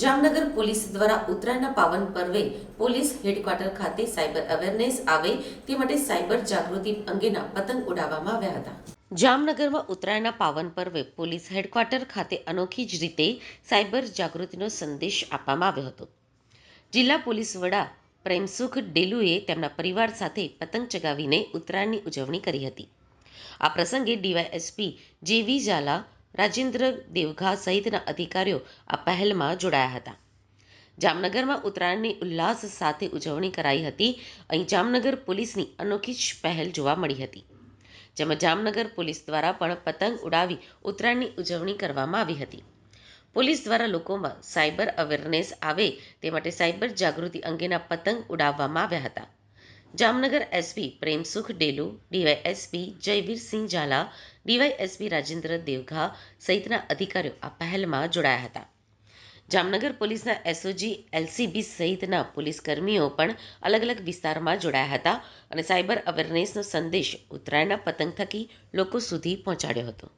Jamnagar police દ્વારા ઉત્તરાયણના પાવન પર્વે પોલીસ હેડક્વાર્ટર ખાતે સાયબર અવેરનેસ આવે તે માટે સાયબર જાગૃતિ અંગેના પતંગ ઉડાવવામાં આવ્યા હતા. જામનગરમાં ઉત્તરાયણના પાવન પર્વે પોલીસ હેડક્વાર્ટર ખાતે અનોખી જ રીતે સાયબર જાગૃતિનો સંદેશ આપવામાં આવ્યો હતો. જિલ્લા પોલીસ વડા પ્રેમસુખ ડેલુએ તેમના પરિવાર સાથે પતંગ ચગાવીને ઉત્તરાયણની ઉજવણી કરી હતી. આ પ્રસંગે ડીવાયએસપી જેવી ઝાલા રાજેન્દ્ર દેવઘા સહિતના અધિકારીઓ આ પહેલમાં જોડાયા હતા. જામનગરમાં ઉત્તરાયણની ઉલ્લાસ સાથે ઉજવણી કરાઈ હતી. અહીં જામનગર પોલીસની અનોખી જ પહેલ જોવા મળી હતી. જેમાં જામનગર પોલીસ દ્વારા પણ પતંગ ઉડાવી ઉત્તરાયણની ઉજવણી કરવામાં આવી હતી. પોલીસ દ્વારા લોકોમાં સાયબર અવેરનેસ આવે તે માટે સાયબર જાગૃતિ અંગેના પતંગ ઉડાવવામાં આવ્યા હતા. Jamnagar SP Premsukh Delu, DYSP Jayvirsinh Zala, DYSP Rajendra Devdha સહિતના અધિકારીઓ આ પહેલમાં જોડાયા હતા. જામનગર પોલીસના એસઓજી એલસીબી સહિતના પોલીસ કર્મીઓ પણ અલગ અલગ વિસ્તારમાં જોડાયા હતા અને સાયબર અવેરનેસનો સંદેશ ઉત્તરાયણના પતંગ થકી લોકો સુધી પહોંચાડ્યો હતો.